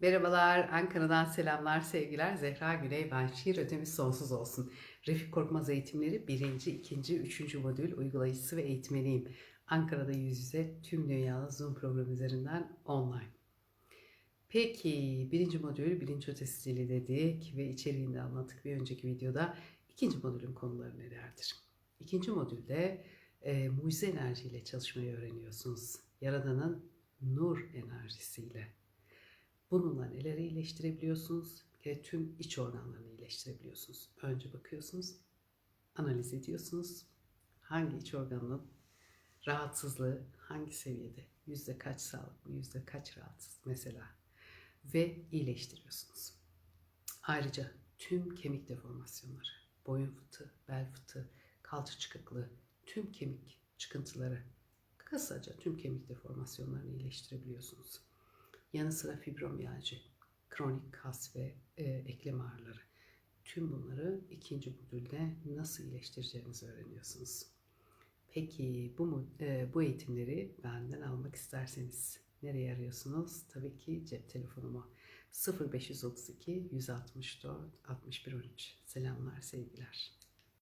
Merhabalar, Ankara'dan selamlar, sevgiler. Zehra Güney, ben şiir ödemiz sonsuz olsun. Refik Korkmaz Eğitimleri 1. 2. 3. modül uygulayıcısı ve eğitmeniyim. Ankara'da yüz yüze tüm dünyada Zoom programı üzerinden online. Peki, birinci modül bilinç ötesi dili dedik ve içeriğinde anlattık bir önceki videoda. ikinci modülün konuları nelerdir? İkinci modülde e, mucize enerjiyle çalışmayı öğreniyorsunuz. Yaradan'ın nur enerjisiyle. Bununla neler iyileştirebiliyorsunuz? Bir kere tüm iç organlarını iyileştirebiliyorsunuz. Önce bakıyorsunuz, analiz ediyorsunuz. Hangi iç organın rahatsızlığı hangi seviyede? Yüzde kaç sağlıklı, yüzde kaç rahatsız mesela? Ve iyileştiriyorsunuz. Ayrıca tüm kemik deformasyonları, boyun fıtığı, bel fıtığı, kalça çıkıklığı, tüm kemik çıkıntıları, kısaca tüm kemik deformasyonlarını iyileştirebiliyorsunuz. Yanı sıra fibromiyalji, kronik kas ve e, eklem ağrıları. Tüm bunları ikinci modülde nasıl iyileştireceğinizi öğreniyorsunuz. Peki bu e, bu eğitimleri benden almak isterseniz nereye arıyorsunuz? Tabii ki cep telefonumu 0532 164 61 13. Selamlar, sevgiler.